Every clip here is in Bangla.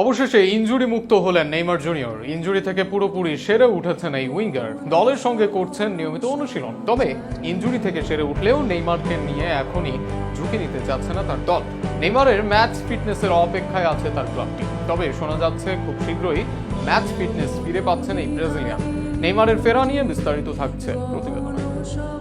অবশেষে ইনজুরি মুক্ত হলেন নেইমার জুনিয়র। ইঞ্জুরি থেকে পুরোপুরি সেরে উঠেছেন এই উইঙ্গার। দলের সঙ্গে করছেন নিয়মিত অনুশীলন। তবে ইনজুরি থেকে সেরে উঠলেও নেইমারকে নিয়ে এখনই ঝুঁকি নিতে চাচ্ছে না তার দল। নেইমারের ম্যাচ ফিটনেসের অপেক্ষায় আছে তার ক্লাবটি। তবে শোনা যাচ্ছে খুব শীঘ্রই ম্যাচ ফিটনেস ফিরে পাচ্ছেন এই ব্রাজিলিয়ান। নেইমারের ফেরা নিয়ে বিস্তারিত থাকছে প্রতিবেদনে।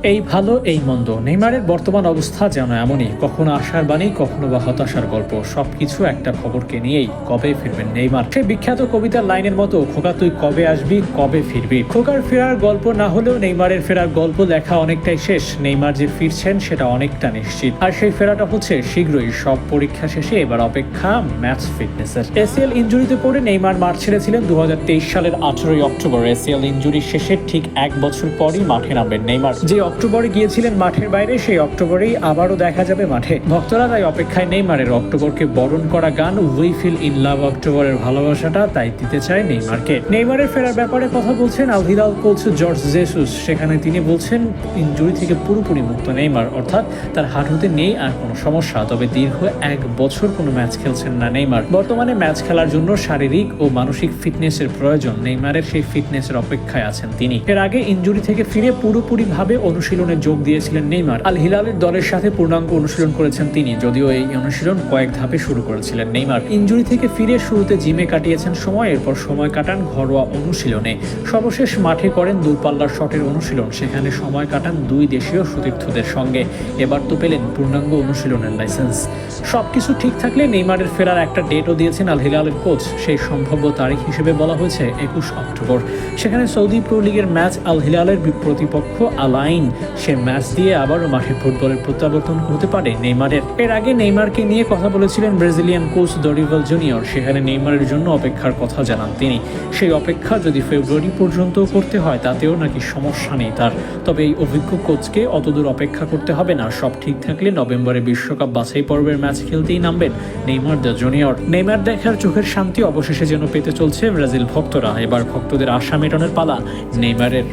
এই ভালো, এই মন্দ। নেইমারের বর্তমান অবস্থা যেন এমনই। কখনো আশার বাণী, কখনো বা হতাশার গল্প। সবকিছু একটা খবরকে নিয়েই কবে ফিরবেন নেইমার? সেই বিখ্যাত কবিতার লাইনের মতো, খোকা তুই কবে আসবি, কবে ফিরবি? খোকার ফেরার গল্প না হলেও নেইমারের ফেরার গল্প লেখা অনেকটাই শেষ। নেইমার যে ফিরছেন, সেটা অনেকটা নিশ্চিত। আর সেই ফেরাটা হচ্ছে শীঘ্রই। সব পরীক্ষা শেষে এবার অপেক্ষা ম্যাচ ফিটনেসের। এসিএল ইঞ্জুরিতে পড়ে নেইমার মাঠ ছেড়েছিলেন দু হাজার তেইশ সালের আঠারোই অক্টোবর। এসিএল ইঞ্জুরি শেষে ঠিক এক বছর পরই মাঠে নামবেন নেইমার। যে অক্টোবরে গিয়েছিলেন মাঠের বাইরে, সেই অক্টোবরেই আবারও দেখা যাবে মাঠে। ভক্তরা তাই অপেক্ষায় নেইমারের অক্টোবরকে বরণ করা গান উই ফিল ইন লাভ অক্টোবরের ভালোবাসাটা তাই দিতে চায় নেইমারকে। নেইমারের ফেরার ব্যাপারে কথা বলছেন আল কোচ জর্জ জেসুস। সেখানে তিনি বলছেন, ইঞ্জুরি থেকে পুরোপুরি মুক্ত নেইমার, অর্থাৎ তার হাঁটুতে নেই আর কোনো সমস্যা। তবে দীর্ঘ এক বছর কোনো ম্যাচ খেলছেন না নেইমার। বর্তমানে ম্যাচ খেলার জন্য শারীরিক ও মানসিক ফিটনেসের প্রয়োজন। নেইমারের সেই ফিটনেসের অপেক্ষায় আছেন তিনি। এর আগে ইঞ্জুরি থেকে ফিরে পুরোপুরিভাবে অনুশীলনে যোগ দিয়েছিলেন নেইমার। আল হিলালের দলের সাথে পূর্ণাঙ্গ অনুশীলন করেছেন তিনি, যদিও এই অনুশীলন কয়েক ধাপে শুরু করেছিলেন নেইমার। ইঞ্জুরি থেকে ফিরে শুরুতে জিমে কাটিয়েছেন সময়, এরপর সময় কাটান ঘরোয়া অনুশীলনে। সর্বশেষ মাঠে করেন দূরপাল্লার শটের অনুশীলন, সেখানে সময় কাটান দুই দেশীয় সতীর্থদের সঙ্গে। এবার তো পেলেন পূর্ণাঙ্গ অনুশীলনের লাইসেন্স। সবকিছু ঠিক থাকলে নেইমারের ফেরার একটা ডেটও দিয়েছেন আল হিলালের কোচ, সেই সম্ভাব্য তারিখ হিসেবে বলা হয়েছে একুশ অক্টোবর। সেখানে সৌদি প্রো লিগের ম্যাচ আল হিলালের প্রতিপক্ষ আলাইন সে ম্যাচ দিয়ে আবারও মাঠে ফুটবলের প্রত্যাবর্তন হতে পারে নেইমারের। এর আগে নেইমারকে নিয়ে কথা বলেছিলেন ব্রাজিলিয়ান কোচ দরিভাল জুনিয়র। সেখানে নেইমারের জন্য অপেক্ষার কথা জানান তিনি। সেই অপেক্ষা যদি ফেব্রুয়ারি পর্যন্ত করতে হয়, তাতেও নাকি সমস্যা নেই তার। তবে এই অভিজ্ঞ কোচকে অতদূর অপেক্ষা করতে হবে না। সব ঠিক থাকলে নভেম্বরে বিশ্বকাপ বাছাই পর্বের ম্যাচ খেলতেই নামবেন নেইমার দ্য জুনিয়র। নেইমার দেখার চোখের শান্তি অবশেষে যেন পেতে চলছে ব্রাজিল ভক্তরা। এবার ভক্তদের আশা মেটানোর পালা নেইমারের।